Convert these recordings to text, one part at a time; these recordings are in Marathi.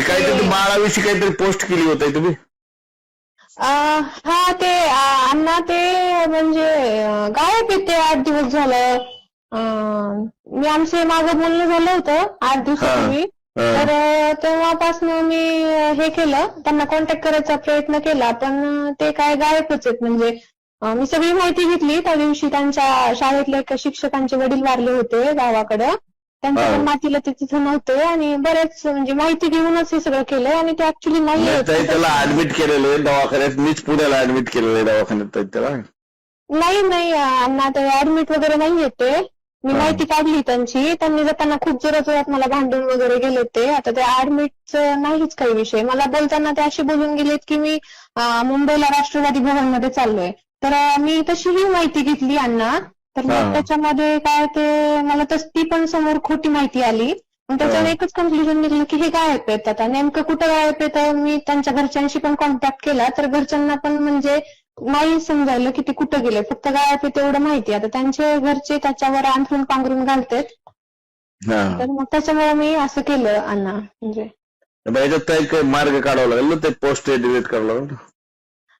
ते काहीतरी बाळाविषयी काहीतरी पोस्ट केली होती तुम्ही? हा ते अण्णा ते म्हणजे गायब आहे ते आठ दिवस झालं. मी आमचे मागं बोलणं झालं होतं आठ दिवसापूर्वी. तर तेव्हापासून मी हे केलं त्यांना कॉन्टॅक्ट करायचा प्रयत्न केला पण ते काय गायबच आहेत. म्हणजे मी सगळी माहिती घेतली. त्या दिवशी त्यांच्या शाळेतल्या एका शिक्षकांचे वडील वारले होते गावाकडं. त्यांच्या. पण मातीला ते तिथं नव्हते आणि बरेच म्हणजे माहिती घेऊनच हे सगळं केलंय आणि ते ऍक्च्युली नाही नाही, ताई त्याला ऍडमिट केलेलं आहे दवाखान्यात. मीच पुण्याला ऍडमिट केलेलं आहे दवाखान्यात ताई त्याला. नाही नाही अण्णा ते ऍडमिट वगैरे नाही येते मी हा. माहिती काढली त्यांची. त्यांनी जाताना खूप जोरात जोरात मला भांडून वगैरे गेले ते आता ते ऍडमिटचं नाहीच काही विषय. मला बोलताना ते असे बोलून गेलेत की मी अं, मुंबईला राष्ट्रवादी भवनमध्ये चाललोय. तर अं, मी तशीही माहिती घेतली अण्णा. तर. मग त्याच्यामध्ये काय ते मला तस ती पण समोर खोटी माहिती आली. मग त्याच्यावर. एकच कन्क्लुजन निघलं की हे गायब आहेत आता. नेमकं कुठं गायब तर मी त्यांच्या घरच्यांशी पण कॉन्टॅक्ट केला. तर घरच्यांना पण म्हणजे नाही समजायला की ते कुठं गेले. फक्त गायब आहे तेवढं माहिती. आता त्यांचे घरचे त्याच्यावर अंथरून पांघरून घालतात. तर मग त्याच्यामुळे मी असं केलं अण्णा. म्हणजे याच्यात काही मार्ग काढावा लागेल ना? ते पोस्ट डिलीट करावं लागेल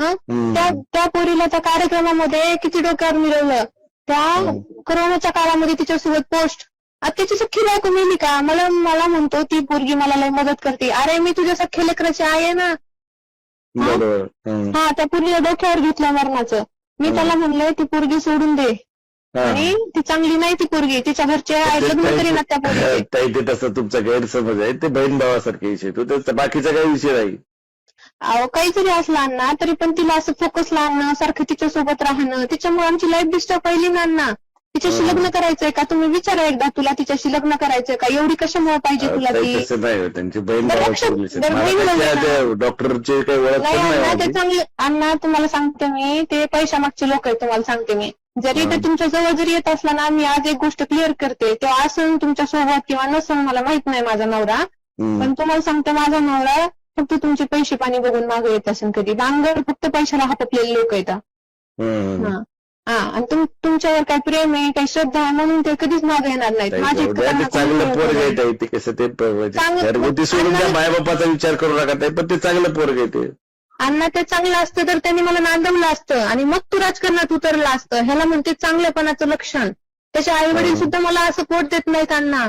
हं? त्या त्या पोरीला त्या कार्यक्रमामध्ये किती डोक्यावर मिळवलं? त्या. कोरोनाच्या काळामध्ये तिच्यासोबत पोस्ट आता त्याची सख्खी बायको मिळली का? मला मला म्हणतो ती पोरगी मला लय मदत करते. अरे मी तुझ्या सख्या लेकराची आहे ना. बरोबर. हम्म. हा त्या पोरीला डोक्यावर घेतलं मरणाचं. मी हम्म. त्याला म्हणले ती पोरगी सोडून दे. हा. आणि ती चांगली नाही ती पोरगी. तिच्या घरचे ते- लग्न ते- करीना त्या ताई ते तसं तुमचा गैरसमज आहे. ते बहीण भावासारखे विषय तो त्याचा बाकीचा काही विषय नाही. अहो काही जरी असलं अण्णा तरी पण तिला असं फोकसला आणणं सारखं तिच्या सोबत राहणं त्याच्यामुळे आमची लाईफ डिस्टर्ब पहिली ना अण्णा तिच्याशी. लग्न करायचंय का तुम्ही विचारा एकदा तुला तिच्याशी लग्न करायचंय का एवढी कशामुळे पाहिजे तुला ती तसं नाही त्यांची बहीण बरं, लक्षात-. बरं, बहीण डॉक्टरची काही ओळख नाही पण नाही अण्णा ते माझी. चांगले अण्णा तुम्हाला सांगते मी ते पैशामागचे लोक आहेत तुम्हाला सांगते मी जरी ते हं. तुमच्या जवळ जरी येत असला ना मी आज एक गोष्ट क्लिअर करते तो असून तुमच्यासोबत किंवा नसून मला माहीत नाही माझा नवरा हम्म. पण तुम्हाला सांगते माझा नवरा फक्त तुमचे पैसे पाणी बघून मागे येत असेल कधी. बांगर फक्त पैशाला हापटलेले लोक येतात. हा. हा. आणि तुम तुमच्यावर काही प्रेम आहे काही श्रद्धा आहे म्हणून ते कधीच मागे येणार नाहीत. माझी चांगलं पोरग आहे ते कसं ते प- म्हणजे चांगलं- घरगुती सोडून त्या अण्णा- मायबापाचा विचार करू नका ताई पण ते चांगलं पोरग आहे ते. अण्णा ते चांगलं असतं तर त्यांनी मला नांदवलं असतं. आणि मग तू राजकारणात उतरलं असतं. ह्याला म्हणते चांगल्यापणाचं लक्षण. त्याचे आई वडील. सुद्धा मला सपोर्ट देत नाहीत अण्णा.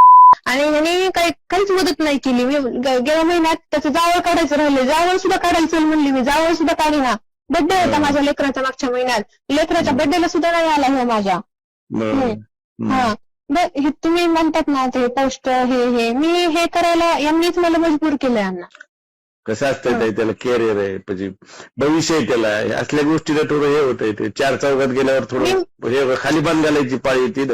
आणि ह्याने काही काहीच मदत नाही केली. मी गेल्या महिन्यात त्याचं जावळ काढायचं राहिले. जावळ सुद्धा काढायचं म्हणली मी. जावळ सुद्धा काढीना बड्डे होता. माझ्या लेकराचा मागच्या महिन्यात. लेकराच्या बड्डेला सुद्धा नाही आला हे माझ्या. बरं. हम्म. हा. हे तुम्ही म्हणतात ना ते पोस्ट हे हे. मी हे करायला यांनीच मला मजबूर केलंय अण्णा कसं असतंय त्याला कॅरियर आहे म्हणजे भविष्य आहे त्याला. हे असल्या गोष्टीला थोडं हे होतंय ते. चार चौघात गेल्यावर थोडं हे खाली बांध घालायची पाळी येते ना.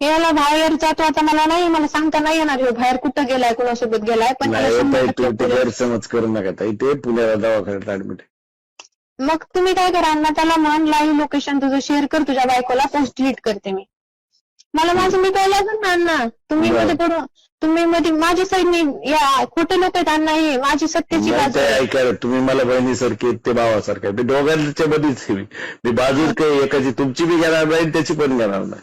याला बाहेर जातो आता मला नाही मला सांगता नाही येणार ह्यो बाहेर कुठं गेलाय कोणासोबत गेलाय पण नाही त्याला हो शंभर ताई, टक्के तू ते पोलीस- गैरसमज करू नका ताई ते पुण्याला दवाखान्यात ऍडमिट मग तुम्ही काय करा अण्णा त्याला म्हण लाईव्ह लोकेशन तुझं शेअर कर तुझ्या बायकोला पोस्ट डिलीट करते मी मला माझं मी काय लागेल ना अण्णा तुम्ही बरं. मध्ये करू तुम्ही मध्ये माझ्या साईडने या खोटे लोक आहेत अण्णा हे माझी सत्याची नाही बाजू ते आहे. ऐका तुम्ही मला बहिणीसारखे आहेत, ते भावासारखे आहेत. दोघांच्या मध्येच आहे मी मी बाजूच काही एकाची तुमची बी घेणार नाही त्याची पण घेणार नाही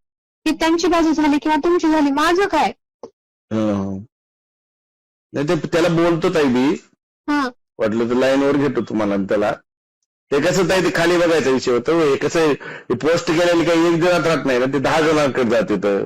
ही त्यांची बाजू झाली किंवा तुमची झाली माझं काय? हं. नाही ते त्याला बोलतो ताई मी. हा. वाटलं तर लाईनवर घेतो तुम्हाला आणि त्याला. ते कसं ताई ते खाली बघायचा विषय होतो. हे कसं पोस्ट केलेली काही एक जणात राहत नाही ना ते दहा जणांकडे जाते तर.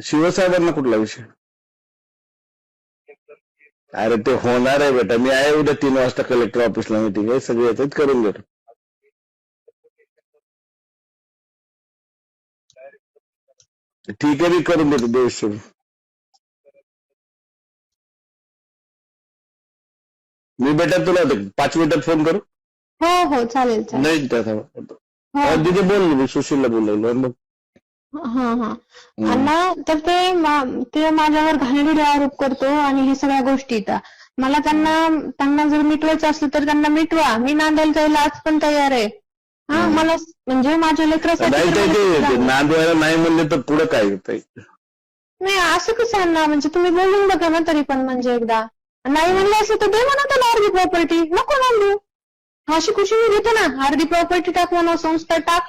शिवसाहेबांना कुठला विषय? अरे ते होणार आहे बेटा. मी आहे उद्या तीन वाजता कलेक्टर ऑफिसला मीटिंग आहे. सगळे येतात करून घेतो ठीक आहे मी करून देतो. दोनशे मी बेटा तुला पाच मिनिटात फोन करू? हो हो चालेल नाही हो. तिथे बोललो मी सुशीलला बोललो मग हा हा. अण्णा तर ते मा- ते माझ्यावर घाणेरडे आरोप करतो आणि हे सगळ्या गोष्टी येतात मला त्यांना त्यांना जर मिटवायचं असलं तर त्यांना मिटवा. मी नांदायला जायला आज पण तयार आहे. हा हम्म. मला म्हणजे माझ्या लेकरासाठी नाही तर ते- मला ते ते सुद्धा- नांदवायला नाही म्हणले तर पुढे काय होतंय? नाही असं कसं अण्णा म्हणजे तुम्ही बोलून बघा ना तरी पण म्हणजे एकदा. नाही म्हणलं असं तर दे म्हणा त्याला अर्धी प्रॉपर्टी नको नांदू. अशी खुशी मी घेतो ना. अर्धी प्रॉपर्टी टाक म्हणा संस्था टाक.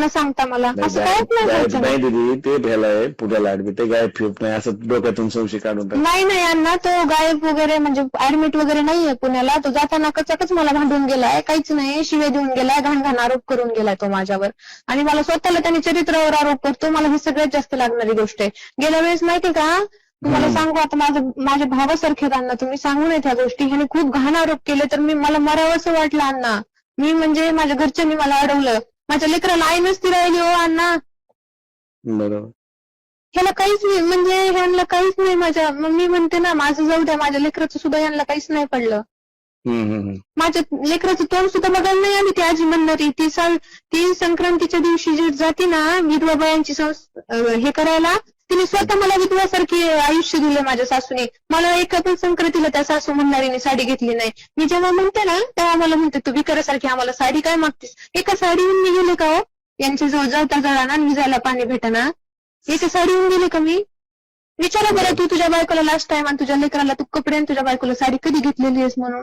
न सांगता मला. असं काहीच नाही व्हायचं. नाही दिदी ते भ्याला आहे पुण्याला ऍडमिट ते गायब फिरत नाही असं डोक्यातून संशय काढून टाक. नाही नाही अण्णा तो गायब वगैरे म्हणजे ऍडमिट वगैरे नाहीये पुण्याला. तो जाताना कचाकच मला भांडून गेलाय काहीच नाही. शिवे देऊन गेलाय घाण घाण आरोप करून गेलाय तो माझ्यावर. आणि मला स्वतःला त्याने चरित्रावर आरोप करतो. मला ही सगळ्यात जास्त लागणारी गोष्ट आहे. गेल्या वेळेस माहिती का? तुम्हाला. सांगू आता माझं माझ्या भावासारखे अण्णा तुम्ही सांगू नये त्या गोष्टी. ह्याने खूप घाण आरोप केले तर मी मला मरावंसं वाटलं अण्णा. मी म्हणजे माझ्या घरच्यांनी मला अडवलं. माझ्या लेकराला आई नसती राहिली हो अण्णा बरोबर ह्याला काहीच नाही म्हणजे ह्यांना काहीच नाही माझ्या मग मी म्हणते ना माझं जाऊ द्या माझ्या लेकराचं सुद्धा यांना काहीच नाही पडलं. माझ्या लेकराचं तोंड सुद्धा बघायला नाही आली. ती आजी म्हणणारी ती साल ती संक्रांतीच्या दिवशी जी जाते ना विधवा बायांची हे करायला तिने स्वतः मला विधवासारखी आयुष्य दिलं माझ्या सासूने. मला एका पण संक्रांतीला त्या सासू म्हणणारीने साडी घेतली नाही. मी जेव्हा म्हणते ना तेव्हा मला म्हणते तू विकारासारखी आम्हाला साडी काय मागतेस? एका साडीहून मी गेले का हो? यांच्या जवळ जाता जळाना ना विजायला पाणी भेटना. एका साडीहून गेले का मी? विचारा बरं तू तुझ्या बायकोला लास्ट टाइम आणि तुझ्या लेकराला तू कपडे आणि तुझ्या बायकोला साडी कधी घेतलेली आहेस म्हणून?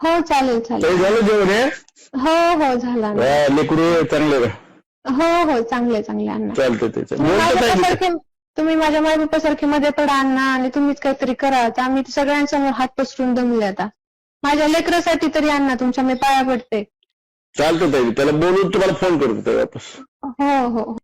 हो चालेल चालेल. झालं जेवण हे? हो हो झाला. हा, लेकरू चांगले हो हो चांगले चांगले अण्णा. चालतंय ते तुम्ही बोलतो माझ्या ताई मी. पप्पासारखे तुम्ही माझ्या माय पप्पासारखे मध्ये पडा अण्णा आणि तुम्हीच काहीतरी करा. आता आम्ही सगळ्यांसमोर हात पसरून दमले आता. माझ्या लेकरासाठी तरी अण्णा तुमच्या मी पाया पडते. चालतंय ताई. त्याला बोलून तुम्हाला फोन करू ताई वापस. हो हो.